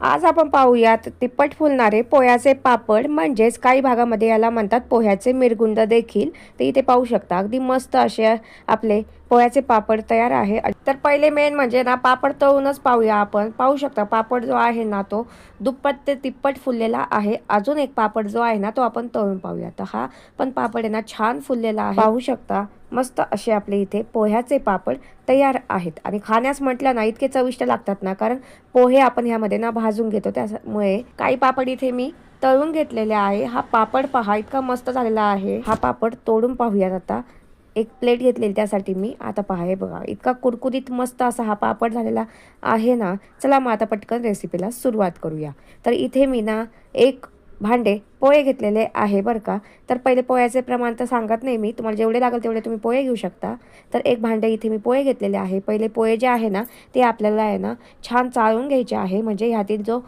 आज आपण पाहूयात तिप्पट फुलणारे पोह्याचे पापड म्हणजेच काही भागामध्ये याला म्हणतात पोह्याचे मिरगुंड देखील. ते इथे पाहू शकता अगदी मस्त असे आपले पोह्याचे पापड तयार आहे. तर पहिले मेन म्हणजे ना पापड तळूनच पाहूया आपण. पाहू शकता पापड जो आहे ना तो दुप्पट ते तिप्पट फुललेला आहे. अजून एक पापड जो आहे ना तो आपण तळून पाहूया. तर हा पण पापड आहे ना छान फुललेला आहे. पाहू शकता मस्त असे आपले इथे पोह्याचे पापड तयार आहेत. आणि खाण्यास म्हटलं ना इतके चविष्ट लागतात ना कारण पोहे आपण ह्यामध्ये ना भाजून घेतो. त्यामुळे काही पापड इथे मी तळून घेतलेले आहे. हा पापड पहा इतका मस्त झालेला आहे. हा पापड तोडून पाहूयात आता. एक प्लेट घेतलेली त्यासाठी मी. आता पहा हे बघा इतका कुरकुरीत मस्त असा हा पापड झालेला आहे ना. चला मग आता पटकन रेसिपीला सुरुवात करूया. तर इथे मी ना एक भांडे पोहे घेतलेले आहे बरं का? तर पहिले पोह्याचे प्रमाण तर सांगत नाही मी. तुम्हाला जेवढे लागेल तेवढे तुम्ही पोहे घेऊ शकता. तर एक भांडे इथे मी पोहे घेतलेले आहे. पहिले पोहे जे आहे ना ते आपल्याला आहे ना छान चाळून घ्यायचे आहे. म्हणजे ह्यातील जो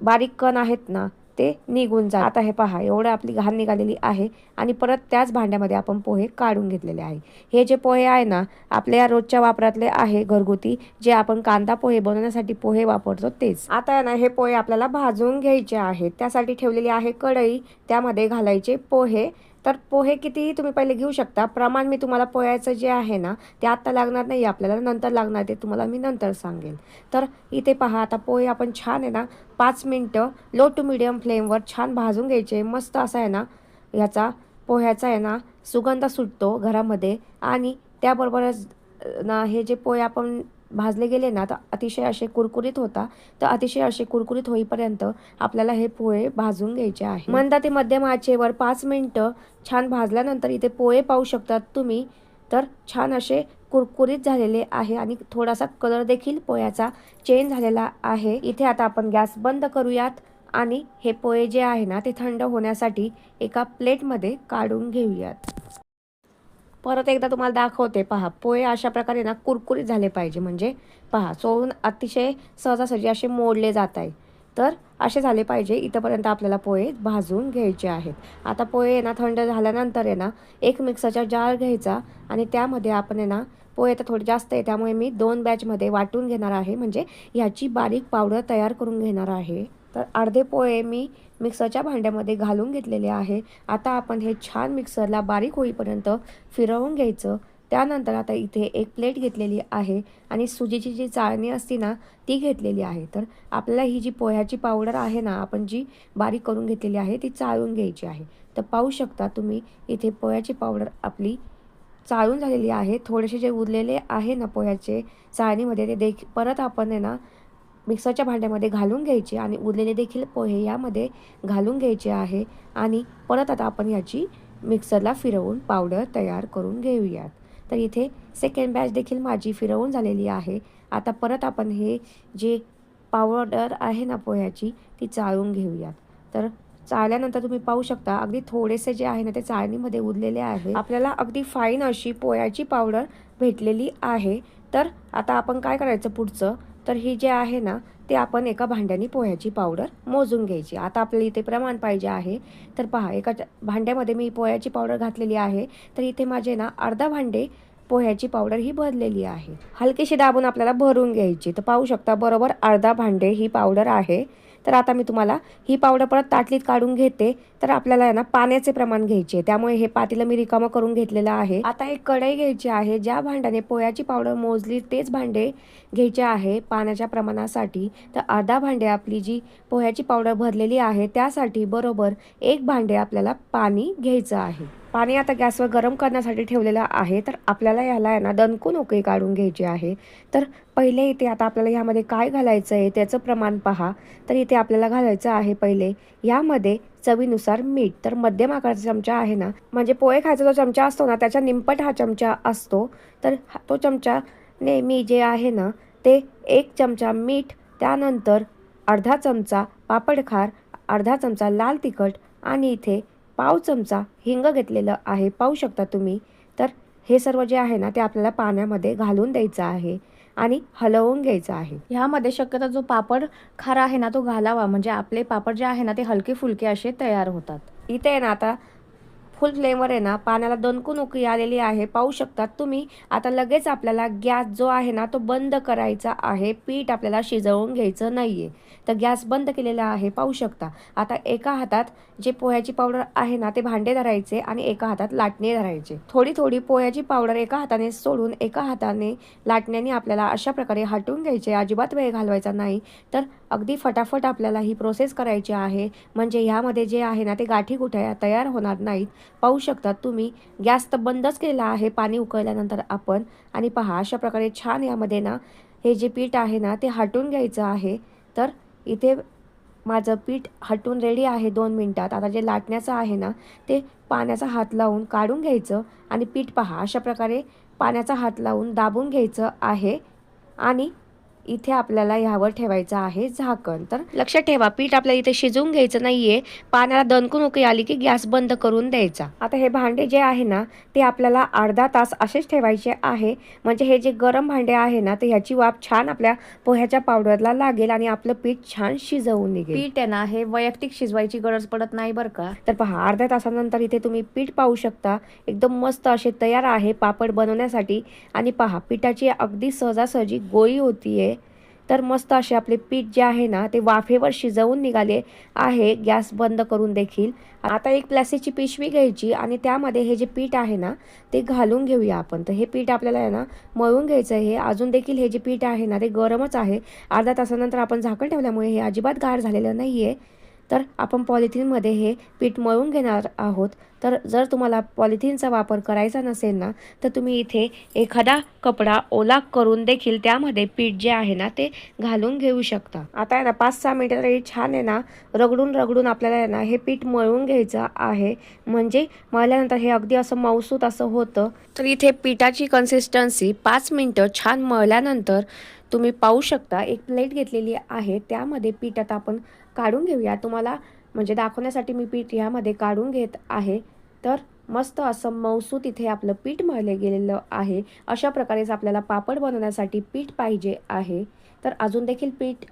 बारीक कण आहेत ना ते निघून जा आता हे पहा एवढं आपली घाण निघालेली आहे आणि परत त्याच भांड्यामध्ये आपण पोहे काढून घेतलेले आहे. हे जे पोहे आहे ना आपल्या रोजच्या वापरातले आहे घरगुती जे आपण कांदा पोहे बनवण्यासाठी पोहे वापरतो तेच. आता आहे ना हे पोहे आपल्याला भाजून घ्यायचे आहेत. त्यासाठी ठेवलेली आहे कढई त्यामध्ये घालायचे पोहे. तर पोहे कितीही तुम्ही पहिले घेऊ शकता. प्रमाण मी तुम्हाला पोह्याचं जे आहे ना ते आत्ता लागणार नाही आपल्याला नंतर लागणार ते तुम्हाला मी नंतर सांगेन. तर इथे पहा आता पोहे आपण छान आहे ना पाच मिनटं लो टू मिडियम फ्लेमवर छान भाजून घ्यायचे. मस्त असा आहे ना ह्याचा पोह्याचा आहे ना सुगंध सुटतो घरामध्ये. आणि त्याबरोबरच ना हे जे पोहे आपण भाजले गेले ना तर अतिशय असे कुरकुरीत होता. तर अतिशय असे कुरकुरीत होईपर्यंत आपल्याला हे पोहे भाजून घ्यायचे आहे. म्हणता ते मध्यम आचेवर पाच मिनटं छान भाजल्यानंतर इथे पोहे पाहू शकतात तुम्ही. तर छान असे कुरकुरीत झालेले आहे आणि थोडासा कलर देखील पोह्याचा चेंज झालेला आहे. इथे आता आपण गॅस बंद करूयात आणि हे पोहे जे आहे ना ते थंड होण्यासाठी एका प्लेटमध्ये काढून घेऊयात. परत एकदा तुम्हाला दाखवते पहा. पोहे अशा प्रकारे ना कुरकुरीत झाले पाहिजे. म्हणजे पहा सोडून अतिशय सहजासहजी असे मोडले जात आहे. तर असे झाले पाहिजे. इथंपर्यंत आपल्याला पोहे भाजून घ्यायचे आहेत. आता पोहे ना थंड झाल्यानंतर आहे ना एक मिक्सरचा जार घ्यायचा आणि त्यामध्ये आपण आहे ना पोहे तर थोडे जास्त आहे. त्यामुळे मी दोन बॅचमध्ये वाटून घेणार आहे. म्हणजे ह्याची बारीक पावडर तयार करून घेणार आहे. तर अर्धे पोहे मी मिक्सरच्या भांड्यामध्ये घालून घेतलेले आहे. आता आपण हे छान मिक्सरला बारीक होईपर्यंत फिरवून घ्यायचं. त्यानंतर आता इथे एक प्लेट घेतलेली आहे आणि सुजीची जी चाळणी असते ना ती घेतलेली आहे. तर आपल्याला ही जी पोह्याची पावडर आहे ना आपण जी बारीक करून घेतलेली आहे ती चाळून घ्यायची आहे. तर पाहू शकता तुम्ही इथे पोह्याची पावडर आपली चाळून झालेली आहे. थोडेसे जे उरलेले आहे ना पोह्याचे चाळणीमध्ये ते देख परत आपण आहे ना मिक्सरच्या भांड्यामध्ये घालून घ्यायचे आणि उरलेले देखील पोहे यामध्ये घालून घ्यायचे आहे. आणि परत आता आपण याची मिक्सरला फिरवून पावडर तयार करून घेऊयात. तर इथे सेकंड बॅच देखील माझी फिरवून झालेली आहे. आता परत आपण हे जे पावडर आहे ना पोह्याची ती चाळून घेऊयात. तर चाळल्यानंतर तुम्ही पाहू शकता अगदी थोडेसे जे आहे ना ते चाळणीमध्ये उरलेले आहे. आपल्याला अगदी फाईन अशी पोह्याची पावडर भेटलेली आहे. तर आता आपण काय करायचं पुढचं? तर ही जे आहे ना ते आपण एका भांड्याने पोह्याची पावडर मोजून घ्यायची. आता आपल्याला इथे प्रमाण पाहिजे आहे. तर पहा एका भांड्यामध्ये मी पोह्याची पावडर घातलेली आहे. तर इथे माझे ना अर्धा भांडे पोह्याची पावडर ही भरलेली आहे. हलकीशी दाबून आपल्याला भरून घ्यायची. तर पाहू शकता बरोबर अर्धा भांडे ही पावडर आहे. तर आता मी तुम्हाला ही पावडर परत ताटलीत काढून घेते. तर आपल्याला आहे ना पाण्याचे प्रमाण घ्यायचे त्यामुळे हे पातीला मी रिकामं करून घेतलेलं आहे. आता एक कढई घ्यायची आहे. ज्या भांड्याने पोह्याची पावडर मोजली तेच भांडे घ्यायचे आहे पाण्याच्या प्रमाणासाठी. तर अर्धा भांडे आपली जी पोह्याची पावडर भरलेली आहे त्यासाठी बरोबर एक भांडे आपल्याला पाणी घ्यायचं आहे. पाणी आता गॅसवर गरम करण्यासाठी ठेवलेलं आहे तर आपल्याला याला आहे ना दणकून उकळी काढून घ्यायची आहे. तर पहिले इथे आता आपल्याला ह्यामध्ये काय घालायचं आहे त्याचं प्रमाण पहा. तर इथे आपल्याला घालायचं आहे पहिले यामध्ये चवीनुसार मीठ. तर मध्यम आकाराचा चमचा आहे ना म्हणजे पोहे खायचा जो चमचा असतो ना त्याच्या निंपट हा चमचा असतो. तर हा- तो चमचा नेहमी जे आहे ना ते एक चमचा मीठ त्यानंतर अर्धा चमचा पापडखार अर्धा चमचा लाल तिखट आणि इथे पाव चमचा हिंग घेतलेलं आहे. पाहू शकता तुम्ही. तर हे सर्व जे आहे ना ते आपल्याला पाण्यामध्ये घालून द्यायचं आहे आणि हलवून घ्यायचं आहे. ह्यामध्ये शक्यतो जो पापड खारा आहे ना तो घालावा. म्हणजे आपले पापड जे आहे ना ते हलके फुलके असे तयार होतात. इथे आहे ना आता फुल फ्लेमवर आहे ना पाण्याला दणकून उकळी आलेली आहे. पाहू शकतात तुम्ही आता लगेच आपल्याला गॅस जो आहे ना तो बंद करायचा आहे. पीठ आपल्याला शिजवून घ्यायचं नाही आहे तर गॅस बंद केलेला आहे पाहू शकता. आता एका हातात जे पोह्याची पावडर आहे ना ते भांडे धरायचे आणि एका हातात लाटणे धरायचे. थोडी थोडी पोह्याची पावडर एका हाताने सोडून एका हाताने लाटण्याने आपल्याला अशा प्रकारे हटवून घ्यायचे. अजिबात वेळ घालवायचा नाही. तर अगदी फटाफट आपल्याला ही प्रोसेस करायची आहे. म्हणजे ह्यामध्ये जे आहे ना ते गाठी गुठ्या तयार होणार नाहीत. पाहू शकतात तुम्ही. गॅस तर बंदच केलेला आहे पाणी उकळल्यानंतर आपण. आणि पहा अशा प्रकारे छान यामध्ये ना हे जे पीठ आहे ना ते हटून घ्यायचं आहे. तर इथे माझं पीठ हटून रेडी आहे दोन मिनटात. आता जे लाटण्याचं आहे ना ते पाण्याचा हात लावून काढून घ्यायचं. आणि पीठ पहा अशा प्रकारे पाण्याचा हात लावून दाबून घ्यायचं आहे. आणि इथे आपल्याला ह्यावर ठेवायचं आहे झाकण. तर लक्षात ठेवा पीठ आपल्याला इथे शिजवून घ्यायचं नाहीये. पाण्याला दणकून उकळी आली की गॅस बंद करून द्यायचा. आता हे भांडे जे आहे ना ते आपल्याला अर्धा तास असेच ठेवायचे आहे. म्हणजे हे जे गरम भांडे आहे ना ते ह्याची वाफ छान आपल्या पोह्याच्या पावडरला लागेल आणि आपलं पीठ छान शिजवून निघेल. पीठ आहे ना हे वैयक्तिक शिजवायची गरज पडत नाही बरं का. तर पहा अर्ध्या तासानंतर इथे तुम्ही पीठ पाहू शकता. एकदम मस्त असे तयार आहे पापड बनवण्यासाठी. आणि पहा पिठाची अगदी सहजासहजी गोळी होतीये. तर मस्त असे आपले पीठ जे आहे ना ते वाफेवर शिजवून निघाले आहे. गॅस बंद करून देखील. आता एक प्लॅस्टिकची पिशवी घ्यायची आणि त्यामध्ये हे जे पीठ आहे ना ते घालून घेऊया आपण. तर हे पीठ आपल्याला आहे ना मळून घ्यायचं आहे. अजून देखील हे जे पीठ आहे ना ते गरमच आहे. अर्धा तासानंतर आपण झाकण ठेवल्यामुळे हे अजिबात गार झालेलं नाही आहे तर आपण पॉलिथिनमध्ये हे पीठ मळून घेणार आहोत. तर जर तुम्हाला पॉलिथिनचा वापर करायचा नसेल ना तर तुम्ही इथे एखादा कपडा ओला करून देखील त्यामध्ये पीठ जे आहे ना ते घालून घेऊ शकता. आता आहे ना पाच सहा मिनिटं तरी छान आहे ना रगडून रगडून आपल्याला आहे ना हे पीठ मळून घ्यायचं आहे. म्हणजे मळल्यानंतर हे अगदी असं मौसूत असं होतं. तर इथे पिठाची कन्सिस्टन्सी पाच मिनटं छान मळल्यानंतर तुम्ही पाहू शकता एक प्लेट घेतलेली आहे त्यामध्ये पीठ आता आपण काढून घेऊया. तुम्हाला म्हणजे दाखवण्यासाठी मी पीठ यामध्ये काढून घेत आहे. तर मस्त असं मौसूत इथे आपलं पीठ मळले गेलेलं आहे. अशा प्रकारेच आपल्याला पापड बनवण्यासाठी पीठ पाहिजे आहे. तर अजून देखील पीठ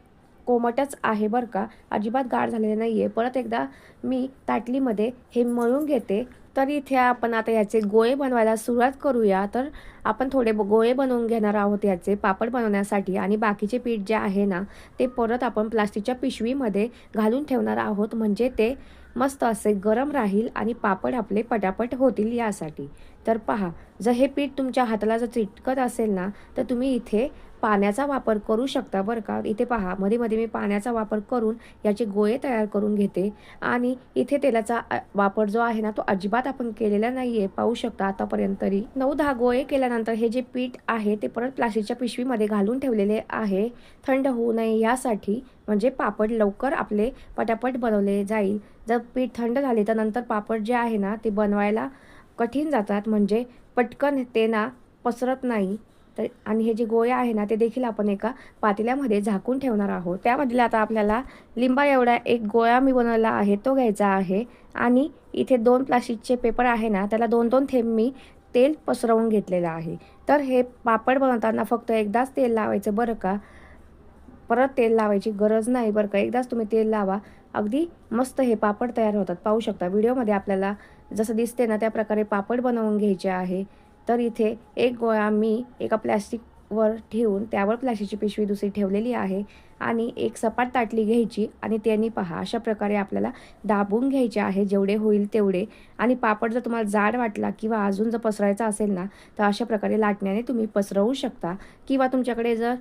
कोमटच आहे बरं का. अजिबात गाढ झालेले नाही आहे परत एकदा मी ताटलीमध्ये हे मळून घेते. तर इथे आपण आता याचे गोळे बनवायला सुरुवात करूया. तर आपण थोडे ब- गोळे बनवून घेणार आहोत याचे पापड बनवण्यासाठी. आणि बाकीचे पीठ जे आहे ना ते परत आपण प्लास्टिकच्या पिशवीमध्ये घालून ठेवणार आहोत. म्हणजे ते मस्त असे गरम राहील आणि पापड आपले पटापट होतील यासाठी. तर पहा जर हे पीठ तुमच्या हाताला जर चिटकत असेल ना तर तुम्ही इथे पाण्याचा वापर करू शकता बरं का. इथे पहा मध्ये मध्ये मी पाण्याचा वापर करून याचे गोळे तयार करून घेते. आणि इथे तेलाचा वापर जो आहे ना तो अजिबात आपण केलेला नाही आहे पाहू शकता आतापर्यंत तरी. नऊ दहा गोळे केल्यानंतर हे जे पीठ आहे ते परत प्लास्टिकच्या पिशवीमध्ये घालून ठेवलेले आहे. थंड होऊ नये यासाठी म्हणजे पापड लवकर आपले पटापट बनवले जाईल. जर पीठ थंड झाले तर नंतर पापड जे आहे ना ते बनवायला कठीण जातात. म्हणजे पटकन ते ना पसरत नाही. तर आणि हे जे गोळ्या आहे ना ते देखील आपण एका पातेल्यामध्ये झाकून ठेवणार आहोत. त्यामधील आता आपल्याला लिंबा एवढा एक गोळा मी बनवला आहे तो घ्यायचा आहे. आणि इथे दोन प्लास्टिकचे पेपर आहे ना त्याला दोन दोन थेंब मी तेल पसरवून घेतलेलं आहे. तर हे पापड बनवताना फक्त एकदाच तेल लावायचं बरं का? परत तेल लावायची गरज नाही बरं का? एकदाच तुम्ही तेल लावा. अगदी मस्त हे पापड तयार होतात. पाहू शकता व्हिडिओमध्ये आपल्याला जसं दिसते ना त्या प्रकारे पापड बनवून घ्यायचे आहे. तर इथे एक गोळा मी एका प्लॅस्टिकवर ठेवून त्यावर प्लॅस्टिकची पिशवी दुसरी ठेवलेली आहे आणि एक सपाट ताटली घ्यायची आणि त्यांनी पहा अशा प्रकारे आपल्याला दाबून घ्यायचे आहे जेवढे होईल तेवढे. आणि पापड जर तुम्हाला जाड वाटला किंवा अजून जर पसरायचा असेल ना तर अशा प्रकारे लाटण्याने तुम्ही पसरवू शकता. किंवा तुमच्याकडे जर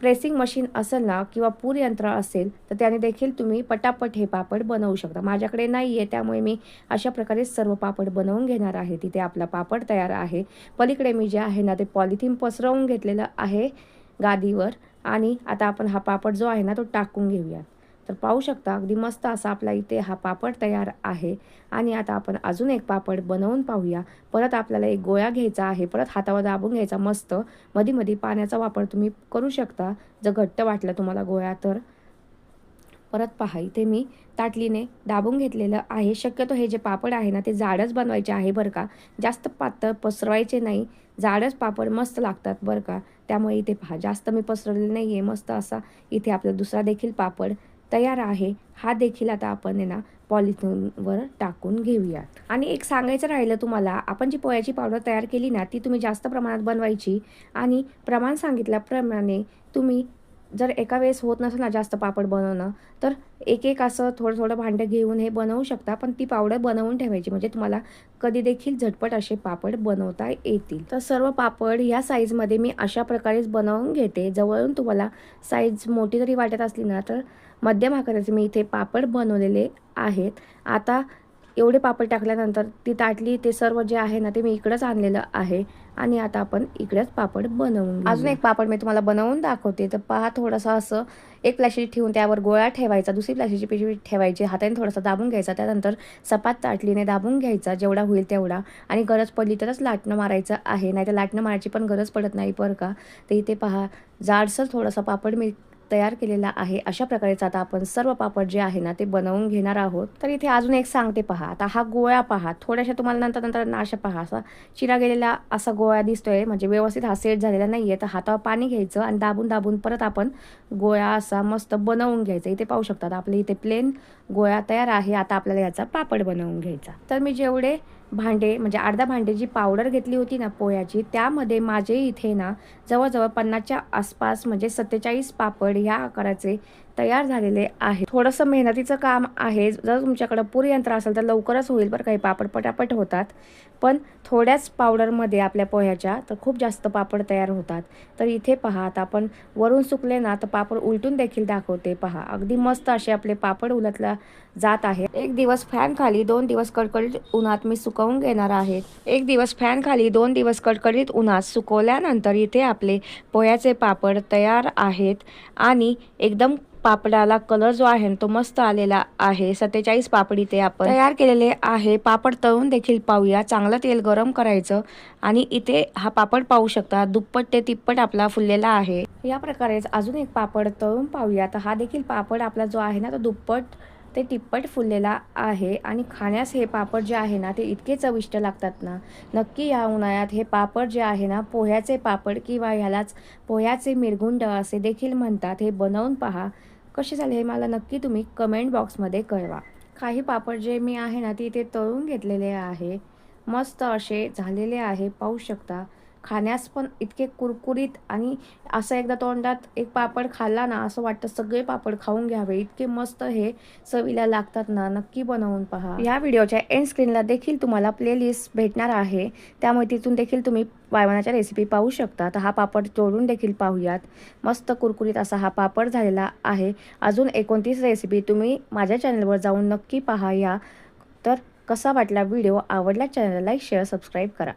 प्रेसिंग मशीन असेल ना किंवा पूर यंत्र असेल तर त्याने देखील तुम्ही पटापट हे पापड बनवू शकता. माझ्याकडे नाही आहे त्यामुळे मी अशा प्रकारे सर्व पापड बनवून घेणार आहे. तिथे आपला पापड तयार आहे. पलीकडे मी जे आहे ना ते पॉलिथिन पसरवून घेतलेलं आहे गादीवर. आणि आता आपण हा पापड जो आहे ना तो टाकून घेऊयात. तर पाहू शकता अगदी मस्त असा आपला इथे हा पापड तयार आहे. आणि आता आपण अजून एक पापड बनवून पाहूया. परत आपल्याला एक गोळा घ्यायचा आहे. परत हातावर दाबून घ्यायचा मस्त. मधी मधी पाण्याचा वापर तुम्ही करू शकता. जर घट्ट वाटलं तुम्हाला गोळा तर. परत पहा इथे मी ताटलीने दाबून घेतलेलं आहे. शक्यतो हे जे पापड आहे ना ते जाडच बनवायचे आहे बरं का. जास्त पातळ पसरवायचे नाही. जाडच पापड मस्त लागतात बरं का. त्यामुळे इथे पहा जास्त मी पसरवलेलं नाही आहे मस्त असा इथे आपला दुसरा देखील पापड तयार आहे. हा देखील आता आपण आहे ना पॉलिथिनवर टाकून घेऊयात. आणि एक सांगायचं राहिलं तुम्हाला आपण जी पोह्याची पावडर तयार केली ना ती तुम्ही जास्त प्रमाणात बनवायची. आणि प्रमाण सांगितल्याप्रमाणे तुम्ही जर एका वेळेस होत नसेल ना जास्त पापड बनवणं तर एक एक असं थोडं थोडं भांडं घेऊन हे बनवू शकता. पण ती पावडर बनवून ठेवायची. म्हणजे तुम्हाला कधी देखील झटपट असे पापड बनवता येतील. तर सर्व पापड ह्या साईजमध्ये मी अशा प्रकारेच बनवून घेते. जवळून तुम्हाला साईज मोठी जरी वाटत असली ना तर मध्यम आकाराचे मी इथे पापड बनवलेले आहेत. आता एवढे पापड टाकल्यानंतर ती ताटली ते सर्व जे आहे ना ते मी इकडंच आणलेलं आहे. आणि आता आपण इकडेच पापड बनवून अजून एक पापड मी तुम्हाला बनवून दाखवते. तर पहा थोडंसं असं एक प्लास्टिक ठेवून त्यावर गोळा ठेवायचा दुसरी प्लास्टिकची पिशवी ठेवायची हाताने थोडासा दाबून घ्यायचा. त्यानंतर सपाट ताटलीने दाबून घ्यायचा जेवढा होईल तेवढा. आणि गरज पडली तरच लाटणं मारायचं आहे. नाही तर लाटणं मारायची पण गरज पडत नाही बरं का? तर इथे पहा जाडसर थोडासा पापड मी तयार केलेला आहे. अशा प्रकारेच आता आपण सर्व पापड जे आहे ना ते बनवून घेणार आहोत. तर इथे अजून एक सांगते पहा. आता हा गोळ्या पहा. थोड्याशा तुम्हाला नंतर नंतर नाश पहा. असा चिरा गेलेला असा गोळ्या दिसतोय. म्हणजे व्यवस्थित हा सेट झालेला नाहीये. तर हातावर पाणी घ्यायचं आणि दाबून दाबून परत आपण गोळ्या असा मस्त बनवून घ्यायचा. इथे पाहू शकतात आपले इथे प्लेन गोळ्या तयार आहे. आता आपल्याला याचा पापड बनवून घ्यायचा. तर मी जेवढे भांडे म्हणजे अर्धा भांडे जी पावडर घेतली होती ना पोह्याची त्यामध्ये माझे इथे ना जवळजवळ पन्नासच्या आसपास म्हणजे सत्तेचाळीस पापड ह्या आकाराचे तयार झालेले आहे थोडंसं मेहनतीचं काम आहे. जर तुमच्याकडं पूर यंत्र असेल तर लवकरच होईल बरं काही पापड पटापट होतात. पण थोड्याच पावडरमध्ये आपल्या पोह्याच्या तर खूप जास्त पापड तयार होतात. तर इथे पहा आता आपण वरून सुकले ना तर पापड उलटून देखील दाखवते पहा. अगदी मस्त असे आपले पापड उलटला जात आहे. एक दिवस फॅन खाली दोन दिवस कडकडीत उन्हात मी सुकवून घेणार आहे. एक दिवस फॅन खाली दोन दिवस कडकडीत उन्हात सुकवल्यानंतर इथे आपले पोह्याचे पापड तयार आहेत. आणि एकदम पापडाला कलर जो आहे तो मस्त आलेला आहे. सत्तेचाळीस पापड इथे आपण तयार केलेले आहे. पापड तळून देखील पाहूया. चांगलं तेल गरम करायचं आणि इथे हा पापड पाहू शकता. दुप्पट ते तिप्पट आपला फुललेला आहे. या प्रकारेच अजून एक पापड तळून पाहूया. तर हा देखील पापड आपला जो आहे ना तो दुप्पट ते तिप्पट फुललेला आहे. आणि खाण्यास हे पापड जे आहे ना ते इतके चविष्ट लागतात ना. नक्की या उन्हाळ्यात हे पापड जे आहे ना पोह्याचे पापड किंवा ह्यालाच पोह्याचे मिरगुंड असे देखील म्हणतात. हे बनवून पहा. कसे झाले हे मला नक्की तुम्ही कमेंट बॉक्समध्ये कळवा. काही पापड जे मी आहे ना ते इथे तळून घेतलेले आहे. मस्त असे झालेले आहे पाहू शकता. खाण्यास पण इतके कुरकुरीत आणि असं एकदा तोंडात एक पापड खाल्ला ना असं वाटतं सगळे पापड खाऊन घ्यावे. इतके मस्त हे चवीला लागतात ना नक्की बनवून पहा. या व्हिडिओच्या एंड स्क्रीनला देखील तुम्हाला प्लेलिस्ट भेटणार आहे. त्यामुळे तिथून देखील तुम्ही वायवानाच्या रेसिपी पाहू शकता. तर हा पापड तोडून देखील पाहूयात. मस्त कुरकुरीत असा हा पापड झालेला आहे. अजून एकोणतीस रेसिपी तुम्ही माझ्या चॅनलवर जाऊन नक्की पहा या. तर कसा वाटला व्हिडिओ? आवडला चॅनलला लाईक शेअर सबस्क्राईब करा.